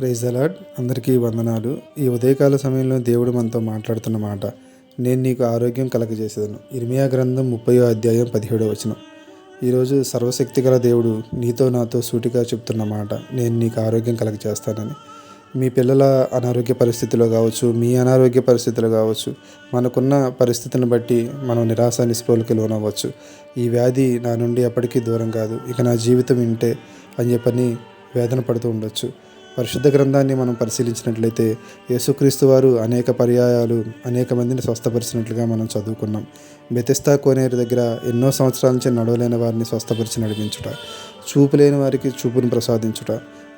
Praise అలాడ్ అందరికీ వందనాలు. ఈ ఉదయకాల సమయంలో దేవుడు మనతో మాట్లాడుతున్న మాట నేను నీకు ఆరోగ్యం కలగజేసేదను. ఇర్మియా గ్రంథం ముప్పయో అధ్యాయం పదిహేడో వచనం. ఈరోజు సర్వశక్తి గల దేవుడు నీతో నాతో సూటిగా చెప్తున్న మాట నేను నీకు ఆరోగ్యం కలగజేస్తానని. మీ పిల్లల అనారోగ్య పరిస్థితిలో కావచ్చు మీ అనారోగ్య పరిస్థితులు కావచ్చు మనకున్న పరిస్థితిని బట్టి మనం నిరాశ నిస్పృహలకి లోనవ్వచ్చు. ఈ వ్యాధి నా నుండి ఎప్పటికీ దూరం కాదు. ఇక నా జీవితం ఇంటే అని చెప్పని వేదన పడుతూ ఉండొచ్చు. పరిశుద్ధ గ్రంథాన్ని మనం పరిశీలించినట్లయితే యేసుక్రీస్తు వారు అనేక పర్యాయాలు అనేక మందిని స్వస్థపరిచినట్లుగా మనం చదువుకున్నాం. బెతెస్తా కోనేరు దగ్గర ఎన్నో సంవత్సరాల నుంచి నడవలేని వారిని స్వస్థపరిచి నడిపించుట చూపు లేని వారికి చూపును ప్రసాదించుట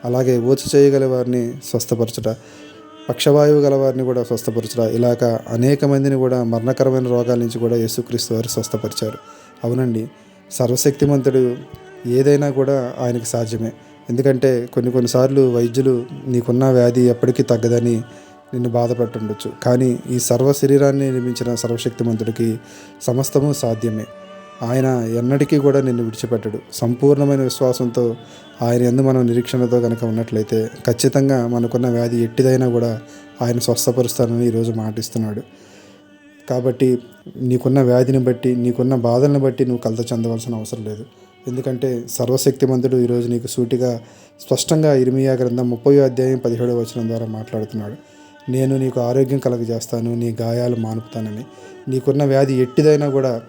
అలాగే ఊచ చేయగల వారిని స్వస్థపరచుట పక్షవాయువు గల వారిని కూడా స్వస్థపరచుట ఇలాగ అనేక మందిని కూడా మరణకరమైన రోగాల నుంచి కూడా యేసుక్రీస్తు వారు స్వస్థపరిచారు. అవునండి సర్వశక్తిమంతుడు ఏదైనా కూడా ఆయనకు సాధ్యమే. ఎందుకంటే కొన్ని కొన్నిసార్లు వైద్యులు నీకున్న వ్యాధి ఎప్పటికీ తగ్గదని నిన్ను బాధపెట్టుండొచ్చు కానీ ఈ సర్వ శరీరాన్ని నిర్మించిన సర్వశక్తిమంతుడికి సమస్తము సాధ్యమే. ఆయన ఎన్నటికీ కూడా నిన్ను విడిచిపెట్టడు. సంపూర్ణమైన విశ్వాసంతో ఆయన ఎందు మనం నిరీక్షణతో కనుక ఉన్నట్లయితే ఖచ్చితంగా మనకున్న వ్యాధి ఎట్టిదైనా కూడా ఆయన స్వస్థపరుస్తానని ఈరోజు మాటిస్తున్నాడు. కాబట్టి నీకున్న వ్యాధిని బట్టి నీకున్న బాధలను బట్టి నువ్వు కలత చెందవలసిన అవసరం లేదు. ఎందుకంటే సర్వశక్తిమంతుడు ఈరోజు నీకు సూటిగా స్పష్టంగా ఇర్మియా గ్రంథం ముప్పై అధ్యాయం పదిహేడవ వచనం ద్వారా మాట్లాడుతున్నాడు. నేను నీకు ఆరోగ్యం కలగజేస్తాను నీ గాయాలు మానుపుతానని. నీకున్న వ్యాధి ఎట్టిదైనా కూడా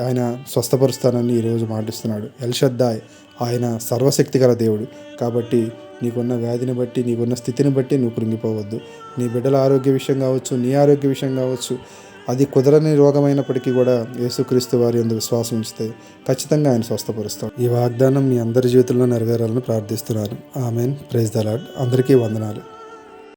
ఆయన స్వస్థపరుస్తానని ఈరోజు మాటిస్తున్నాడు. ఎల్షద్దాయ్ ఆయన సర్వశక్తి గల దేవుడు. కాబట్టి నీకున్న వ్యాధిని బట్టి నీకున్న స్థితిని బట్టి నువ్వు కృంగిపోవద్దు. నీ బిడ్డల ఆరోగ్య విషయం కావచ్చు నీ ఆరోగ్య విషయం కావచ్చు అది కుదరని రోగమైనప్పటికీ కూడా యేసుక్రీస్తు వారి అందు విశ్వాసం ఉంచితే ఖచ్చితంగా ఆయన స్వస్థపరుస్తాడు ఈ వాగ్దానం మీ అందరి జీవితంలో నెరవేరాలని ప్రార్థిస్తున్నాను. ఆమెన్. ప్రైజ్ దలాడ్ అందరికీ వందనాలు.